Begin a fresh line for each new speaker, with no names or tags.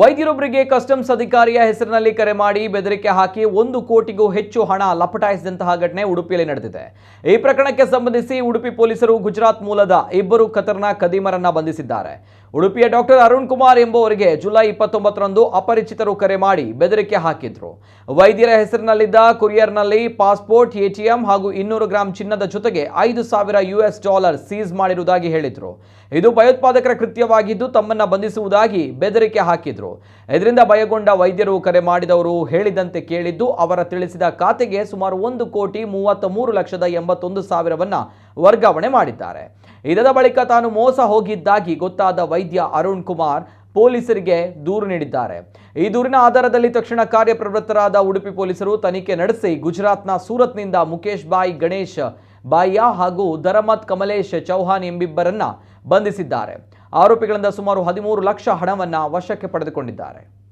ವೈದ್ಯರೊಬ್ಬರಿಗೆ customs ಅಧಿಕಾರಿಯ ಹೆಸರಿನಲ್ಲಿ ಕರೆ ಮಾಡಿ ಬೆದರಿಕೆ ಹಾಕಿ ಒಂದು ಕೋಟಿಗೂ ಹೆಚ್ಚು ಹಣ ಲಪಟಾಯಿಸಿದಂತಹ ಘಟನೆ ಉಡುಪಿಯಲ್ಲಿ ನಡೆದಿದೆ. ಈ ಪ್ರಕರಣಕ್ಕೆ ಸಂಬಂಧಿಸಿ ಉಡುಪಿ ಪೊಲೀಸರು ಗುಜರಾತ್ ಮೂಲದ ಇಬ್ಬರು ಖತರ್ನಾಕ್ ಕದೀಮರನ್ನ ಬಂಧಿಸಿದ್ದಾರೆ. ಉಡುಪಿಯ ಡಾಕ್ಟರ್ ಅರುಣ್ ಕುಮಾರ್ ಎಂಬುವರಿಗೆ ಜುಲೈ ಇಪ್ಪತ್ತೊಂಬತ್ತರಂದು ಅಪರಿಚಿತರು ಕರೆ ಮಾಡಿ ಬೆದರಿಕೆ ಹಾಕಿದ್ರು. ವೈದ್ಯರ ಹೆಸರಿನಲ್ಲಿದ್ದ ಕುರಿಯರ್ನಲ್ಲಿ ಪಾಸ್ಪೋರ್ಟ್ ಎಟಿಎಂ ಹಾಗೂ ಇನ್ನೂರು ಗ್ರಾಂ ಚಿನ್ನದ ಜೊತೆಗೆ ಐದು ಸಾವಿರ ಯುಎಸ್ ಡಾಲರ್ ಸೀಸ್ ಮಾಡಿರುವುದಾಗಿ ಹೇಳಿದ್ರು. ಇದು ಭಯೋತ್ಪಾದಕರ ಕೃತ್ಯವಾಗಿದ್ದು ತಮ್ಮನ್ನ ಬಂಧಿಸುವುದಾಗಿ ಬೆದರಿಕೆ ಹಾಕಿದ್ರು. ಇದರಿಂದ ಭಯಗೊಂಡ ವೈದ್ಯರು ಕರೆ ಮಾಡಿದವರು ಹೇಳಿದಂತೆ ಕೇಳಿದ್ದು, ಅವರ ತಿಳಿಸಿದ ಖಾತೆಗೆ ಸುಮಾರು ಒಂದು ಕೋಟಿ ಮೂವತ್ತ ಮೂರು ಲಕ್ಷದ ಎಂಬತ್ತೊಂದು ಸಾವಿರವನ್ನ ವರ್ಗಾವಣೆ ಮಾಡಿದ್ದಾರೆ. ಇದಾದ ಬಳಿಕ ತಾನು ಮೋಸ ಹೋಗಿದ್ದಾಗಿ ಗೊತ್ತಾದ ವೈದ್ಯ ಅರುಣ್ ಕುಮಾರ್ ಪೊಲೀಸರಿಗೆ ದೂರು ನೀಡಿದ್ದಾರೆ. ಈ ದೂರಿನ ಆಧಾರದಲ್ಲಿ ತಕ್ಷಣ ಕಾರ್ಯಪ್ರವೃತ್ತರಾದ ಉಡುಪಿ ಪೊಲೀಸರು ತನಿಖೆ ನಡೆಸಿ ಗುಜರಾತ್ನ ಸೂರತ್ನಿಂದ ಮುಖೇಶ್ ಬಾಯಿ, ಗಣೇಶ್ ಬಾಯ್ಯ ಹಾಗೂ ಧರಮತ್ ಕಮಲೇಶ್ ಚೌಹಾನ್ ಎಂಬಿಬ್ಬರನ್ನ ಬಂಧಿಸಿದ್ದಾರೆ. ಆರೋಪಿಗಳಿಂದ ಸುಮಾರು ಹದಿಮೂರು ಲಕ್ಷ ಹಣವನ್ನ ವಶಕ್ಕೆ ಪಡೆದುಕೊಂಡಿದ್ದಾರೆ.